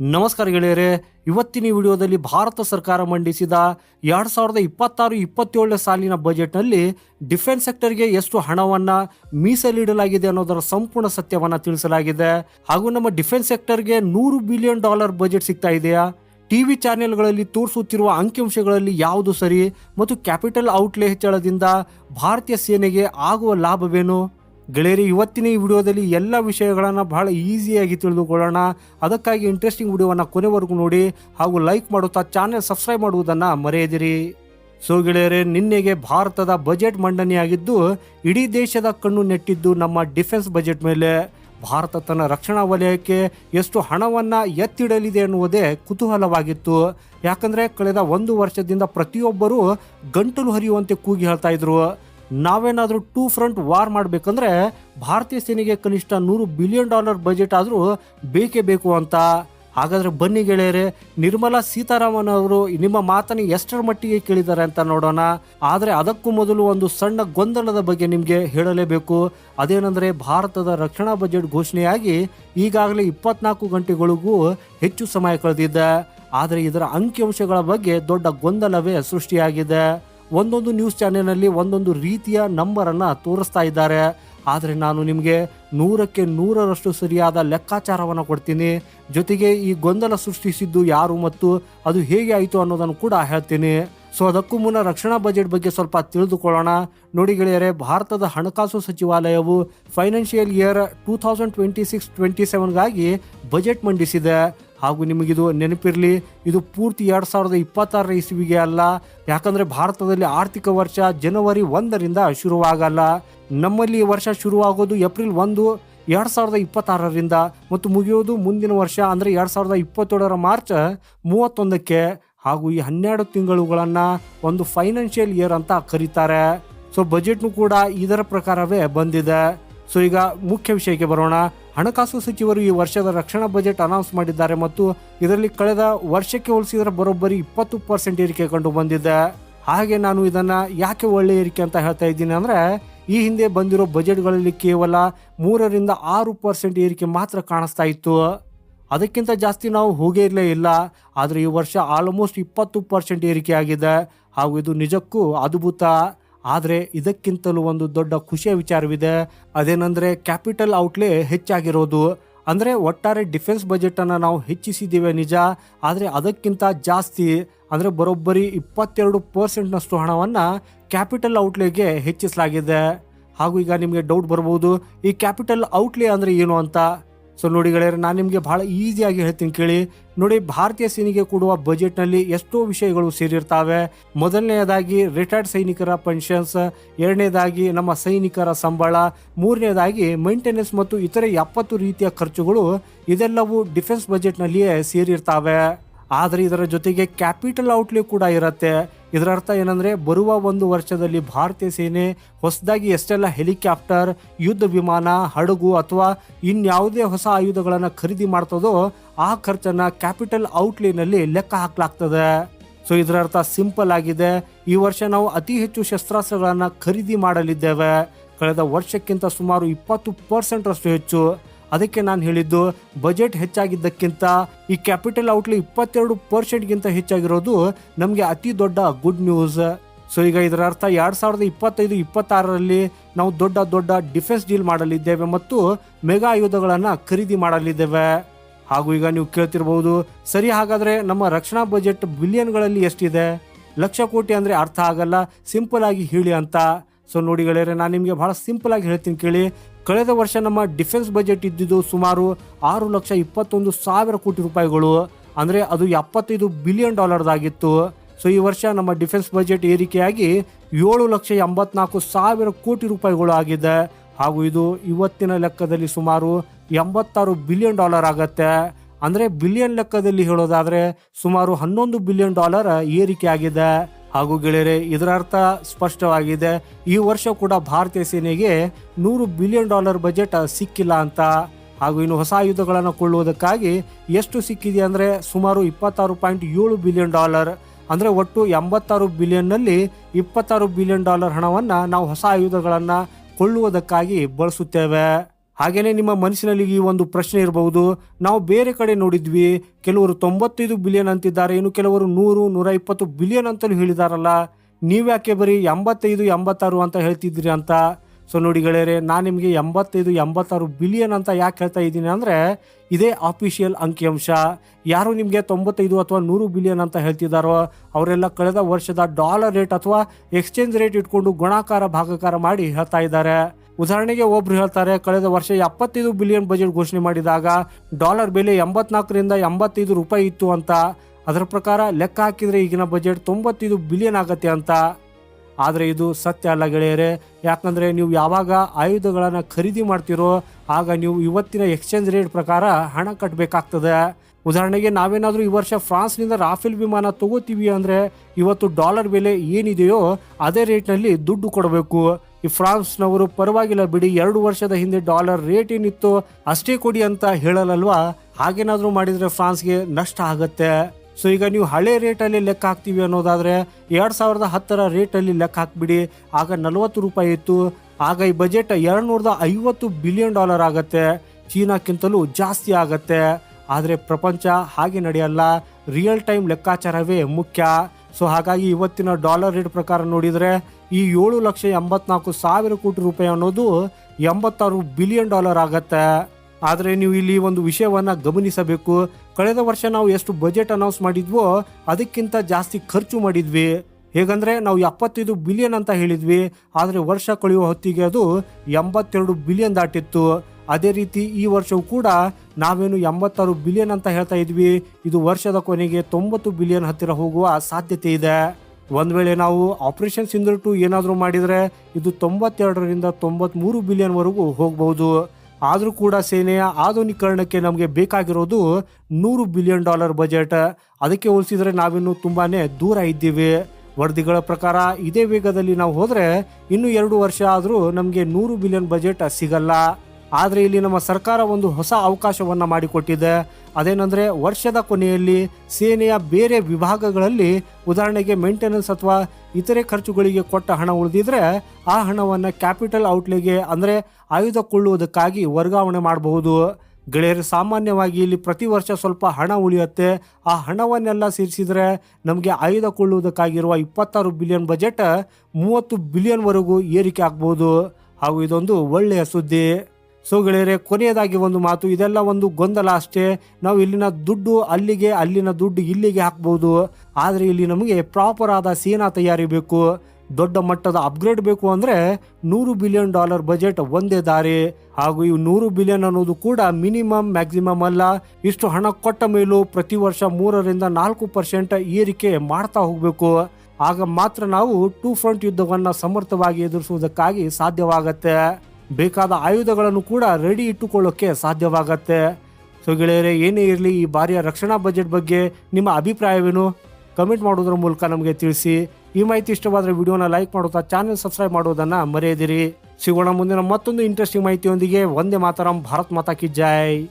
ನಮಸ್ಕಾರ ಗೆಳೆಯರೆ, ಇವತ್ತಿನ ವಿಡಿಯೋದಲ್ಲಿ ಭಾರತ ಸರ್ಕಾರ ಮಂಡಿಸಿದ ಎರಡ್ ಸಾವಿರದ ಇಪ್ಪತ್ತಾರು, ಇಪ್ಪತ್ತೇಳನೇ ಸಾಲಿನ ಬಜೆಟ್ನಲ್ಲಿ ಡಿಫೆನ್ಸ್ ಸೆಕ್ಟರ್ಗೆ ಎಷ್ಟು ಹಣವನ್ನ ಮೀಸಲಿಡಲಾಗಿದೆ ಅನ್ನೋದರ ಸಂಪೂರ್ಣ ಸತ್ಯವನ್ನ ತಿಳಿಸಲಾಗಿದೆ. ಹಾಗೂ ನಮ್ಮ ಡಿಫೆನ್ಸ್ ಸೆಕ್ಟರ್ಗೆ ನೂರು ಬಿಲಿಯನ್ ಡಾಲರ್ ಬಜೆಟ್ ಸಿಗ್ತಾ ಇದೆಯಾ? ಟಿವಿ ಚಾನೆಲ್ಗಳಲ್ಲಿ ತೋರಿಸುತ್ತಿರುವ ಅಂಕಿಅಂಶಗಳಲ್ಲಿ ಯಾವುದು ಸರಿ? ಮತ್ತು ಕ್ಯಾಪಿಟಲ್ ಔಟ್ಲೆ ಹೆಚ್ಚಳದಿಂದ ಭಾರತೀಯ ಸೇನೆಗೆ ಆಗುವ ಲಾಭವೇನು? ಗೆಳೆಯರಿ, ಇವತ್ತಿನ ಈ ವಿಡಿಯೋದಲ್ಲಿ ಎಲ್ಲ ವಿಷಯಗಳನ್ನು ಬಹಳ ಈಸಿಯಾಗಿ ತಿಳಿದುಕೊಳ್ಳೋಣ. ಅದಕ್ಕಾಗಿ ಇಂಟ್ರೆಸ್ಟಿಂಗ್ ವಿಡಿಯೋವನ್ನು ಕೊನೆವರೆಗೂ ನೋಡಿ ಹಾಗೂ ಲೈಕ್ ಮಾಡುತ್ತಾ ಚಾನೆಲ್ ಸಬ್ಸ್ಕ್ರೈಬ್ ಮಾಡುವುದನ್ನು ಮರೆಯದಿರಿ. ಸೊ ಗೆಳೆಯರೇ, ನಿನ್ನೆಗೆ ಭಾರತದ ಬಜೆಟ್ ಮಂಡನೆಯಾಗಿದ್ದು, ಇಡೀ ದೇಶದ ಕಣ್ಣು ನೆಟ್ಟಿದ್ದು ನಮ್ಮ ಡಿಫೆನ್ಸ್ ಬಜೆಟ್ ಮೇಲೆ. ಭಾರತ ತನ್ನ ರಕ್ಷಣಾ ವಲಯಕ್ಕೆ ಎಷ್ಟು ಹಣವನ್ನು ಎತ್ತಿಡಲಿದೆ ಎನ್ನುವುದೇ ಕುತೂಹಲವಾಗಿತ್ತು. ಯಾಕಂದರೆ, ಕಳೆದ ಒಂದು ವರ್ಷದಿಂದ ಪ್ರತಿಯೊಬ್ಬರೂ ಗಂಟಲು ಹರಿಯುವಂತೆ ಕೂಗಿ ಹೇಳ್ತಾ ಇದ್ರು. ನಾವೇನಾದರೂ ಟೂ ಫ್ರಂಟ್ ವಾರ್ ಮಾಡಬೇಕಂದ್ರೆ ಭಾರತೀಯ ಸೇನೆಗೆ ಕನಿಷ್ಠ ನೂರು ಬಿಲಿಯನ್ ಡಾಲರ್ ಬಜೆಟ್ ಆದರೂ ಬೇಕೇ ಬೇಕು ಅಂತ. ಹಾಗಾದ್ರೆ ಬನ್ನಿ ಗೆಳೆಯರೆ, ನಿರ್ಮಲಾ ಸೀತಾರಾಮನ್ ಅವರು ನಿಮ್ಮ ಮಾತನ್ನು ಎಷ್ಟರ ಮಟ್ಟಿಗೆ ಕೇಳಿದ್ದಾರೆ ಅಂತ ನೋಡೋಣ. ಆದರೆ ಅದಕ್ಕೂ ಮೊದಲು ಒಂದು ಸಣ್ಣ ಗೊಂದಲದ ಬಗ್ಗೆ ನಿಮಗೆ ಹೇಳಲೇಬೇಕು. ಅದೇನೆಂದರೆ ಭಾರತದ ರಕ್ಷಣಾ ಬಜೆಟ್ ಘೋಷಣೆಯಾಗಿ ಈಗಾಗಲೇ ಇಪ್ಪತ್ನಾಲ್ಕು ಗಂಟೆಗಳಿಗೂ ಹೆಚ್ಚು ಸಮಯ ಕಳೆದಿದೆ. ಆದರೆ ಇದರ ಅಂಕಿಅಂಶಗಳ ಬಗ್ಗೆ ದೊಡ್ಡ ಗೊಂದಲವೇ ಸೃಷ್ಟಿಯಾಗಿದೆ. ಒಂದೊಂದು ನ್ಯೂಸ್ ಚಾನೆಲ್ನಲ್ಲಿ ಒಂದೊಂದು ರೀತಿಯ ನಂಬರನ್ನು ತೋರಿಸ್ತಾ ಇದ್ದಾರೆ. ಆದರೆ ನಾನು ನಿಮಗೆ ನೂರಕ್ಕೆ ನೂರರಷ್ಟು ಸರಿಯಾದ ಲೆಕ್ಕಾಚಾರವನ್ನು ಕೊಡ್ತೀನಿ. ಜೊತೆಗೆ ಈ ಗೊಂದಲ ಸೃಷ್ಟಿಸಿದ್ದು ಯಾರು ಮತ್ತು ಅದು ಹೇಗೆ ಆಯಿತು ಅನ್ನೋದನ್ನು ಕೂಡ ಹೇಳ್ತೀನಿ. ಸೊ ಅದಕ್ಕೂ ಮುನ್ನ ರಕ್ಷಣಾ ಬಜೆಟ್ ಬಗ್ಗೆ ಸ್ವಲ್ಪ ತಿಳಿದುಕೊಳ್ಳೋಣ. ನೋಡಿ ಗೆಳೆಯರೆ, ಭಾರತದ ಹಣಕಾಸು ಸಚಿವಾಲಯವು financial year two thousand twenty six twenty ಸೆವೆನ್ಗಾಗಿ budget ಮಂಡಿಸಿದೆ. ಹಾಗೂ ನಿಮಗಿದು ನೆನಪಿರಲಿ, ಇದು ಪೂರ್ತಿ ಎರಡು ಸಾವಿರದ ಇಪ್ಪತ್ತಾರರ ಇಸ್ವಿಗೆ ಅಲ್ಲ, ಯಾಕಂದರೆ ಭಾರತದಲ್ಲಿ ಆರ್ಥಿಕ ವರ್ಷ ಜನವರಿ ಒಂದರಿಂದ ಶುರುವಾಗಲ್ಲ. ನಮ್ಮಲ್ಲಿ ವರ್ಷ ಶುರುವಾಗೋದು ಏಪ್ರಿಲ್ ಒಂದು, ಎರಡು ಸಾವಿರದ ಇಪ್ಪತ್ತಾರರಿಂದ ಮತ್ತು ಮುಗಿಯೋದು ಮುಂದಿನ ವರ್ಷ ಅಂದರೆ ಎರಡು ಸಾವಿರದ ಇಪ್ಪತ್ತೇಳರ ಮಾರ್ಚ್ ಮೂವತ್ತೊಂದಕ್ಕೆ ಹಾಗೂ ಈ ಹನ್ನೆರಡು ತಿಂಗಳುಗಳನ್ನು ಒಂದು ಫೈನಾನ್ಷಿಯಲ್ ಇಯರ್ ಅಂತ ಕರೀತಾರೆ. ಸೊ, ಬಜೆಟ್ನು ಕೂಡ ಇದರ ಪ್ರಕಾರವೇ ಬಂದಿದೆ. ಸೊ, ಈಗ ಮುಖ್ಯ ವಿಷಯಕ್ಕೆ ಬರೋಣ. ಹಣಕಾಸು ಸಚಿವರು ಈ ವರ್ಷದ ರಕ್ಷಣಾ ಬಜೆಟ್ ಅನೌನ್ಸ್ ಮಾಡಿದ್ದಾರೆ ಮತ್ತು ಇದರಲ್ಲಿ ಕಳೆದ ವರ್ಷಕ್ಕೆ ಹೋಲಿಸಿದರೆ ಬರೋಬ್ಬರಿ ಇಪ್ಪತ್ತು ಪರ್ಸೆಂಟ್ ಏರಿಕೆ ಕಂಡು ಬಂದಿದೆ. ಹಾಗೆ ನಾನು ಇದನ್ನ ಯಾಕೆ ಒಳ್ಳೆ ಏರಿಕೆ ಅಂತ ಹೇಳ್ತಾ ಇದ್ದೀನಿ ಅಂದ್ರೆ, ಈ ಹಿಂದೆ ಬಂದಿರೋ ಬಜೆಟ್ಗಳಲ್ಲಿ ಕೇವಲ ಮೂರರಿಂದ ಆರು ಪರ್ಸೆಂಟ್ ಏರಿಕೆ ಮಾತ್ರ ಕಾಣಿಸ್ತಾ ಇತ್ತು. ಅದಕ್ಕಿಂತ ಜಾಸ್ತಿ ನಾವು ಹೋಗೇ ಇರಲೇ ಇಲ್ಲ. ಆದರೆ ಈ ವರ್ಷ ಆಲ್ಮೋಸ್ಟ್ ಇಪ್ಪತ್ತು ಪರ್ಸೆಂಟ್ ಏರಿಕೆ ಆಗಿದೆ. ಹಾಗೂ ಇದು ನಿಜಕ್ಕೂ ಅದ್ಭುತ. ಆದರೆ ಇದಕ್ಕಿಂತಲೂ ಒಂದು ದೊಡ್ಡ ಖುಷಿಯ ವಿಚಾರವಿದೆ. ಅದೇನೆಂದರೆ ಕ್ಯಾಪಿಟಲ್ ಔಟ್ಲೇ ಹೆಚ್ಚಾಗಿರೋದು. ಅಂದರೆ ಒಟ್ಟಾರೆ ಡಿಫೆನ್ಸ್ ಬಜೆಟನ್ನು ನಾವು ಹೆಚ್ಚಿಸಿದ್ದೇವೆ ನಿಜ. ಆದರೆ ಅದಕ್ಕಿಂತ ಜಾಸ್ತಿ, ಅಂದರೆ ಬರೋಬ್ಬರಿ ಇಪ್ಪತ್ತೆರಡು ಪರ್ಸೆಂಟ್ನಷ್ಟು ಹಣವನ್ನು ಕ್ಯಾಪಿಟಲ್ ಔಟ್ಲೇಗೆ ಹೆಚ್ಚಿಸಲಾಗಿದೆ. ಹಾಗೂ ಈಗ ನಿಮಗೆ ಡೌಟ್ ಬರ್ಬೋದು, ಈ ಕ್ಯಾಪಿಟಲ್ ಔಟ್ಲೇ ಅಂದರೆ ಏನು ಅಂತ? ಸೊ ನೋಡಿ ಗೆಳೆಯರೆ, ನಾನು ನಿಮಗೆ ಬಹಳ ಈಸಿಯಾಗಿ ಹೇಳ್ತೀನಿ ಕೇಳಿ. ನೋಡಿ, ಭಾರತೀಯ ಸೇನೆಗೆ ಕೊಡುವ ಬಜೆಟ್ನಲ್ಲಿ ಎಷ್ಟೋ ವಿಷಯಗಳು ಸೇರಿರ್ತಾವೆ. ಮೊದಲನೆಯದಾಗಿ ರಿಟೈರ್ಡ್ ಸೈನಿಕರ ಪೆನ್ಷನ್ಸ್ ಎರಡನೇದಾಗಿ ನಮ್ಮ ಸೈನಿಕರ ಸಂಬಳ, ಮೂರನೇದಾಗಿ ಮೈಂಟೆನೆನ್ಸ್ ಮತ್ತು ಇತರೆ ಎಪ್ಪತ್ತು ರೀತಿಯ ಖರ್ಚುಗಳು ಇದೆಲ್ಲವೂ ಡಿಫೆನ್ಸ್ ಬಜೆಟ್ನಲ್ಲಿಯೇ ಸೇರಿರ್ತಾವೆ. ಆದರೆ ಇದರ ಜೊತೆಗೆ ಕ್ಯಾಪಿಟಲ್ ಔಟ್ಲೇ ಕೂಡ ಇರುತ್ತೆ. ಇದರ ಅರ್ಥ ಏನಂದ್ರೆ ಬರುವ ಒಂದು ವರ್ಷದಲ್ಲಿ ಭಾರತೀಯ ಸೇನೆ ಹೊಸದಾಗಿ ಎಷ್ಟೆಲ್ಲ ಹೆಲಿಕಾಪ್ಟರ್, ಯುದ್ಧ ವಿಮಾನ, ಹಡಗು ಅಥವಾ ಇನ್ಯಾವುದೇ ಹೊಸ ಆಯುಧಗಳನ್ನು ಖರೀದಿ ಮಾಡ್ತದೋ ಆ ಖರ್ಚನ್ನ ಕ್ಯಾಪಿಟಲ್ ಔಟ್ಲೇನಲ್ಲಿ ಲೆಕ್ಕ ಹಾಕಲಾಗ್ತದೆ. ಸೊ ಇದರ ಅರ್ಥ ಸಿಂಪಲ್ ಆಗಿದೆ. ಈ ವರ್ಷ ನಾವು ಅತಿ ಹೆಚ್ಚು ಶಸ್ತ್ರಾಸ್ತ್ರಗಳನ್ನು ಖರೀದಿ ಮಾಡಲಿದ್ದೇವೆ. ಕಳೆದ ವರ್ಷಕ್ಕಿಂತ ಸುಮಾರು ಇಪ್ಪತ್ತು ಪರ್ಸೆಂಟ್ ಅಷ್ಟು ಹೆಚ್ಚು. ಅದಕ್ಕೆ ನಾನು ಹೇಳಿದ್ದು ಬಜೆಟ್ ಹೆಚ್ಚಾಗಿದ್ದಕ್ಕಿಂತ ಈ ಕ್ಯಾಪಿಟಲ್ ಔಟ್ಲಿ ಇಪ್ಪತ್ತೆರಡು ಪರ್ಸೆಂಟ್ಗಿಂತ ಹೆಚ್ಚಾಗಿರೋದು ನಮಗೆ ಅತಿ ದೊಡ್ಡ ಗುಡ್ ನ್ಯೂಸ್ ಸೊ ಈಗ ಇದರ ಅರ್ಥ ಎರಡು ಸಾವಿರದ ಇಪ್ಪತ್ತೈದು, ಇಪ್ಪತ್ತಾರರಲ್ಲಿ ನಾವು ದೊಡ್ಡ ದೊಡ್ಡ ಡಿಫೆನ್ಸ್ ಡೀಲ್ ಮಾಡಲಿದ್ದೇವೆ ಮತ್ತು ಮೆಗಾ ಆಯುಧಗಳನ್ನು ಖರೀದಿ ಮಾಡಲಿದ್ದೇವೆ. ಹಾಗೂ ಈಗ ನೀವು ಕೇಳ್ತಿರ್ಬೋದು, ಸರಿ ಹಾಗಾದರೆ ನಮ್ಮ ರಕ್ಷಣಾ ಬಜೆಟ್ ಬಿಲಿಯನ್ಗಳಲ್ಲಿ ಎಷ್ಟಿದೆ? ಲಕ್ಷ ಕೋಟಿ ಅಂದರೆ ಅರ್ಥ ಆಗಲ್ಲ ಸಿಂಪಲ್ ಆಗಿ ಹೇಳಿ ಅಂತ. ಸೊ ನೋಡಿ ಗೆಳೆಯರೆ, ನಾನು ನಿಮಗೆ ಬಹಳ ಸಿಂಪಲ್ ಆಗಿ ಹೇಳ್ತೀನಿ ಕೇಳಿ. ಕಳೆದ ವರ್ಷ ನಮ್ಮ ಡಿಫೆನ್ಸ್ ಬಜೆಟ್ ಇದ್ದಿದ್ದು ಸುಮಾರು ಆರು ಲಕ್ಷ ಇಪ್ಪತ್ತೊಂದು ಸಾವಿರ ಕೋಟಿ ರೂಪಾಯಿಗಳು. ಅಂದರೆ ಅದು ಎಪ್ಪತ್ತೈದು ಬಿಲಿಯನ್ ಡಾಲರ್ದಾಗಿತ್ತು ಸೊ ಈ ವರ್ಷ ನಮ್ಮ ಡಿಫೆನ್ಸ್ ಬಜೆಟ್ ಏರಿಕೆಯಾಗಿ ಏಳು ಲಕ್ಷ ಎಂಬತ್ನಾಲ್ಕು ಸಾವಿರ ಕೋಟಿ ರೂಪಾಯಿಗಳು ಆಗಿದೆ. ಹಾಗೂ ಇದು ಇವತ್ತಿನ ಲೆಕ್ಕದಲ್ಲಿ ಸುಮಾರು ಎಂಬತ್ತಾರು ಬಿಲಿಯನ್ ಡಾಲರ್ ಆಗತ್ತೆ. ಅಂದರೆ ಬಿಲಿಯನ್ ಲೆಕ್ಕದಲ್ಲಿ ಹೇಳೋದಾದರೆ ಸುಮಾರು ಹನ್ನೊಂದು ಬಿಲಿಯನ್ ಡಾಲರ್ ಏರಿಕೆ ಆಗಿದೆ ಹಾಗೂ ಗೆಳೆಯರೆ, ಇದರ ಅರ್ಥ ಸ್ಪಷ್ಟವಾಗಿದೆ. ಈ ವರ್ಷ ಕೂಡ ಭಾರತೀಯ ಸೇನೆಗೆ ನೂರು ಬಿಲಿಯನ್ ಡಾಲರ್ ಬಜೆಟ್ ಸಿಕ್ಕಿಲ್ಲ ಅಂತ. ಹಾಗೂ ಇನ್ನು ಹೊಸ ಆಯುಧಗಳನ್ನು ಕೊಳ್ಳುವುದಕ್ಕಾಗಿ ಎಷ್ಟು ಸಿಕ್ಕಿದೆ ಅಂದರೆ ಸುಮಾರು ಇಪ್ಪತ್ತಾರು ಪಾಯಿಂಟ್ ಏಳು ಬಿಲಿಯನ್ ಡಾಲರ್. ಅಂದರೆ ಒಟ್ಟು ಎಂಬತ್ತಾರು ಬಿಲಿಯನ್ನಲ್ಲಿ ಇಪ್ಪತ್ತಾರು ಬಿಲಿಯನ್ ಡಾಲರ್ ಹಣವನ್ನು ನಾವು ಹೊಸ ಆಯುಧಗಳನ್ನು ಕೊಳ್ಳುವುದಕ್ಕಾಗಿ ಬಳಸುತ್ತೇವೆ. ಹಾಗೇನೆ ನಿಮ್ಮ ಮನಸ್ಸಿನಲ್ಲಿ ಈ ಒಂದು ಪ್ರಶ್ನೆ ಇರಬಹುದು. ನಾವು ಬೇರೆ ಕಡೆ ನೋಡಿದ್ವಿ, ಕೆಲವರು ತೊಂಬತ್ತೈದು ಬಿಲಿಯನ್ ಅಂತಿದ್ದಾರೆ, ಇನ್ನು ಕೆಲವರು ನೂರು ನೂರ ಇಪ್ಪತ್ತು ಬಿಲಿಯನ್ ಅಂತಲೂ ಹೇಳಿದಾರಲ್ಲ. ನೀವ್ಯಾಕೆ ಬರೀ ಎಂಬತ್ತೈದು, ಎಂಬತ್ತಾರು ಅಂತ ಹೇಳ್ತಿದ್ದೀರಿ ಅಂತ? ಸೊ ನೋಡಿ ಗೆಳೆಯರೆ, ನಾನು ನಿಮಗೆ ಎಂಬತ್ತೈದು, ಎಂಬತ್ತಾರು ಬಿಲಿಯನ್ ಅಂತ ಯಾಕೆ ಹೇಳ್ತಾ ಇದ್ದೀನಿ ಅಂದರೆ, ಇದೇ ಅಫಿಷಿಯಲ್ ಅಂಕಿಅಂಶ. ಯಾರು ನಿಮಗೆ ತೊಂಬತ್ತೈದು ಅಥವಾ ನೂರು ಬಿಲಿಯನ್ ಅಂತ ಹೇಳ್ತಿದ್ದಾರೋ, ಅವರೆಲ್ಲ ಕಳೆದ ವರ್ಷದ ಡಾಲರ್ ರೇಟ್ ಅಥವಾ ಎಕ್ಸ್ಚೇಂಜ್ ರೇಟ್ ಇಟ್ಕೊಂಡು ಗುಣಾಕಾರ, ಭಾಗಾಕಾರ ಮಾಡಿ ಹೇಳ್ತಾ ಇದ್ದಾರೆ. ಉದಾಹರಣೆಗೆ ಒಬ್ರು ಹೇಳ್ತಾರೆ, ಕಳೆದ ವರ್ಷ ಎಪ್ಪತ್ತೈದು ಬಿಲಿಯನ್ ಬಜೆಟ್ ಘೋಷಣೆ ಮಾಡಿದಾಗ ಡಾಲರ್ ಬೆಲೆ ಎಂಬತ್ನಾಲ್ಕರಿಂದ ಎಂಬತ್ತೈದು ರೂಪಾಯಿ ಇತ್ತು ಅಂತ. ಅದರ ಪ್ರಕಾರ ಲೆಕ್ಕ ಹಾಕಿದರೆ ಈಗಿನ ಬಜೆಟ್ ತೊಂಬತ್ತೈದು ಬಿಲಿಯನ್ ಆಗತ್ತೆ ಅಂತ. ಆದರೆ ಇದು ಸತ್ಯ ಅಲ್ಲ ಗೆಳೆಯರೆ. ಯಾಕಂದರೆ ನೀವು ಯಾವಾಗ ಆಯುಧಗಳನ್ನು ಖರೀದಿ ಮಾಡ್ತೀರೋ, ಆಗ ನೀವು ಇವತ್ತಿನ ಎಕ್ಸ್ಚೇಂಜ್ ರೇಟ್ ಪ್ರಕಾರ ಹಣ ಕಟ್ಟಬೇಕಾಗ್ತದೆ ಉದಾಹರಣೆಗೆ ನಾವೇನಾದರೂ ಈ ವರ್ಷ ಫ್ರಾನ್ಸ್ನಿಂದ ರಾಫೆಲ್ ವಿಮಾನ ತಗೋತೀವಿ ಅಂದರೆ ಇವತ್ತು ಡಾಲರ್ ಬೆಲೆ ಏನಿದೆಯೋ ಅದೇ ರೇಟ್ನಲ್ಲಿ ದುಡ್ಡು ಕೊಡಬೇಕು. ಈ ಫ್ರಾನ್ಸ್ನವರು ಪರವಾಗಿಲ್ಲ ಬಿಡಿ, ಎರಡು ವರ್ಷದ ಹಿಂದೆ ಡಾಲರ್ ರೇಟ್ ಏನಿತ್ತು ಅಷ್ಟೇ ಕೊಡಿ ಅಂತ ಹೇಳಲಲ್ವಾ? ಹಾಗೇನಾದರೂ ಮಾಡಿದರೆ ಫ್ರಾನ್ಸ್ಗೆ ನಷ್ಟ ಆಗತ್ತೆ. ಸೊ ಈಗ ನೀವು ಹಳೆ ರೇಟಲ್ಲಿ ಲೆಕ್ಕ ಹಾಕ್ತೀವಿ ಅನ್ನೋದಾದ್ರೆ ಎರಡು ಸಾವಿರದ ಹತ್ತರ ರೇಟಲ್ಲಿ ಲೆಕ್ಕ ಹಾಕ್ಬಿಡಿ. ಆಗ ನಲವತ್ತು ರೂಪಾಯಿ ಇತ್ತು. ಆಗ ಈ ಬಜೆಟ್ ಎರಡು ನೂರದ ಐವತ್ತು ಬಿಲಿಯನ್ ಡಾಲರ್ ಆಗತ್ತೆ. ಚೀನಾಕ್ಕಿಂತಲೂ ಜಾಸ್ತಿ ಆಗತ್ತೆ. ಆದರೆ ಪ್ರಪಂಚ ಹಾಗೆ ನಡೆಯಲ್ಲ. ರಿಯಲ್ ಟೈಮ್ ಲೆಕ್ಕಾಚಾರವೇ ಮುಖ್ಯ. ಸೊ ಹಾಗಾಗಿ ಇವತ್ತಿನ ಡಾಲರ್ ರೇಟ್ ಪ್ರಕಾರ ನೋಡಿದರೆ ಈ ಏಳು ಲಕ್ಷ ಎಂಬತ್ನಾಲ್ಕು ಸಾವಿರ ಕೋಟಿ ರೂಪಾಯಿ ಅನ್ನೋದು ಎಂಬತ್ತಾರು ಬಿಲಿಯನ್ ಡಾಲರ್ ಆಗತ್ತೆ. ಆದರೆ ನೀವು ಇಲ್ಲಿ ಒಂದು ವಿಷಯವನ್ನು ಗಮನಿಸಬೇಕು. ಕಳೆದ ವರ್ಷ ನಾವು ಎಷ್ಟು ಬಜೆಟ್ ಅನೌನ್ಸ್ ಮಾಡಿದ್ವೋ ಅದಕ್ಕಿಂತ ಜಾಸ್ತಿ ಖರ್ಚು ಮಾಡಿದ್ವಿ. ಹೇಗಂದ್ರೆ ನಾವು ಎಪ್ಪತ್ತೈದು ಬಿಲಿಯನ್ ಅಂತ ಹೇಳಿದ್ವಿ. ಆದರೆ ವರ್ಷ ಕಳೆಯುವ ಹೊತ್ತಿಗೆ ಅದು ಎಂಬತ್ತೆರಡು ಬಿಲಿಯನ್ ದಾಟಿತ್ತು. ಅದೇ ರೀತಿ ಈ ವರ್ಷವೂ ಕೂಡ ನಾವೇನು ಎಂಬತ್ತಾರು ಬಿಲಿಯನ್ ಅಂತ ಹೇಳ್ತಾ ಇದ್ವಿ. ಇದು ವರ್ಷದ ಕೊನೆಗೆ ತೊಂಬತ್ತು ಬಿಲಿಯನ್ ಹತ್ತಿರ ಹೋಗುವ ಸಾಧ್ಯತೆ ಇದೆ. ಒಂದ್ ವೇಳೆ ನಾವು ಆಪರೇಷನ್ ಸಿಂಧು ಟು ಏನಾದರೂ ಮಾಡಿದರೆ ಇದು ತೊಂಬತ್ತೆರಡರಿಂದ ಬಿಲಿಯನ್ ವರೆಗೂ ಹೋಗಬಹುದು. ಆದರೂ ಕೂಡ ಸೇನೆಯ ಆಧುನೀಕರಣಕ್ಕೆ ನಮಗೆ ಬೇಕಾಗಿರೋದು ನೂರು ಬಿಲಿಯನ್ ಡಾಲರ್ ಬಜೆಟ್ ಅದಕ್ಕೆ ಹೋಲಿಸಿದರೆ ನಾವಿನ್ನು ತುಂಬಾನೇ ದೂರ ಇದ್ದೀವಿ. ವರದಿಗಳ ಪ್ರಕಾರ ಇದೇ ವೇಗದಲ್ಲಿ ನಾವು ಹೋದರೆ ಇನ್ನು ಎರಡು ವರ್ಷ ಆದರೂ ನಮಗೆ ನೂರು ಬಿಲಿಯನ್ ಬಜೆಟ್ ಸಿಗಲ್ಲ. ಆದರೆ ಇಲ್ಲಿ ನಮ್ಮ ಸರ್ಕಾರ ಒಂದು ಹೊಸ ಅವಕಾಶವನ್ನು ಮಾಡಿಕೊಟ್ಟಿದೆ. ಅದೇನೆಂದರೆ ವರ್ಷದ ಕೊನೆಯಲ್ಲಿ ಸೇನೆಯ ಬೇರೆ ವಿಭಾಗಗಳಲ್ಲಿ ಉದಾಹರಣೆಗೆ ಮೇಂಟೆನೆನ್ಸ್ ಅಥವಾ ಇತರೆ ಖರ್ಚುಗಳಿಗೆ ಕೊಟ್ಟ ಹಣ ಉಳಿದಿದ್ರೆ ಆ ಹಣವನ್ನು ಕ್ಯಾಪಿಟಲ್ ಔಟ್ಲೆಗೆ ಅಂದರೆ ಆಯುಧ ಕೊಳ್ಳುವುದಕ್ಕಾಗಿ ವರ್ಗಾವಣೆ ಮಾಡಬಹುದು. ಗೆಳೆಯರು, ಸಾಮಾನ್ಯವಾಗಿ ಇಲ್ಲಿ ಪ್ರತಿ ವರ್ಷ ಸ್ವಲ್ಪ ಹಣ ಉಳಿಯುತ್ತೆ. ಆ ಹಣವನ್ನೆಲ್ಲ ಸೇರಿಸಿದರೆ ನಮಗೆ ಆಯುಧ ಕೊಳ್ಳುವುದಕ್ಕಾಗಿರುವ ಇಪ್ಪತ್ತಾರು ಬಿಲಿಯನ್ ಬಜೆಟ್ ಮೂವತ್ತು ಬಿಲಿಯನ್ವರೆಗೂ ಏರಿಕೆ ಆಗ್ಬೋದು. ಹಾಗೂ ಇದೊಂದು ಒಳ್ಳೆಯ ಸುದ್ದಿ. ಸೊ ಗೆಳೆಯರೆ, ಕೊನೆಯದಾಗಿ ಒಂದು ಮಾತು. ಇದೆಲ್ಲ ಒಂದು ಗೊಂದಲ ಅಷ್ಟೇ. ನಾವು ಇಲ್ಲಿನ ದುಡ್ಡು ಅಲ್ಲಿಗೆ, ಅಲ್ಲಿನ ದುಡ್ಡು ಇಲ್ಲಿಗೆ ಹಾಕ್ಬೋದು. ಆದರೆ ಇಲ್ಲಿ ನಮಗೆ ಪ್ರಾಪರ್ ಆದ ಸೇನಾ ತಯಾರಿ ಬೇಕು. ದೊಡ್ಡ ಮಟ್ಟದ ಅಪ್ಗ್ರೇಡ್ ಬೇಕು ಅಂದರೆ ನೂರು ಬಿಲಿಯನ್ ಡಾಲರ್ ಬಜೆಟ್ ಒಂದೇ ದಾರಿ. ಹಾಗೂ ಈ ನೂರು ಬಿಲಿಯನ್ ಅನ್ನೋದು ಕೂಡ ಮಿನಿಮಮ್ ಮ್ಯಾಕ್ಸಿಮಮ್ ಅಲ್ಲ. ಇಷ್ಟು ಹಣ ಕೊಟ್ಟ ಮೇಲೂ ಪ್ರತಿ ವರ್ಷ ಮೂರರಿಂದ ನಾಲ್ಕು ಪರ್ಸೆಂಟ್ ಏರಿಕೆ ಮಾಡ್ತಾ ಹೋಗಬೇಕು. ಆಗ ಮಾತ್ರ ನಾವು ಟೂ ಫ್ರಂಟ್ ಯುದ್ಧವನ್ನು ಸಮರ್ಥವಾಗಿ ಎದುರಿಸುವುದಕ್ಕಾಗಿ ಸಾಧ್ಯವಾಗತ್ತೆ. ಬೇಕಾದ ಆಯುಧಗಳನ್ನು ಕೂಡ ರೆಡಿ ಇಟ್ಟುಕೊಳ್ಳೋಕೆ ಸಾಧ್ಯವಾಗತ್ತೆ. ಸೊ ಗೆಳೆಯರೆ, ಏನೇ ಇರಲಿ, ಈ ಬಾರಿಯ ರಕ್ಷಣಾ ಬಜೆಟ್ ಬಗ್ಗೆ ನಿಮ್ಮ ಅಭಿಪ್ರಾಯವೇನು? ಕಮೆಂಟ್ ಮಾಡೋದ್ರ ಮೂಲಕ ನಮಗೆ ತಿಳಿಸಿ. ಈ ಮಾಹಿತಿ ಇಷ್ಟವಾದರೆ ವಿಡಿಯೋನ ಲೈಕ್ ಮಾಡುತ್ತಾ ಚಾನೆಲ್ ಸಬ್ಸ್ಕ್ರೈಬ್ ಮಾಡೋದನ್ನು ಮರೆಯದಿರಿ. ಸಿಗೋಣ ಮುಂದಿನ ಮತ್ತೊಂದು ಇಂಟ್ರೆಸ್ಟಿಂಗ್ ಮಾಹಿತಿಯೊಂದಿಗೆ. ಒಂದೇ ಮಾತರಂ, ಭಾರತ್ ಮಾತಾ ಕಿ ಜೈ.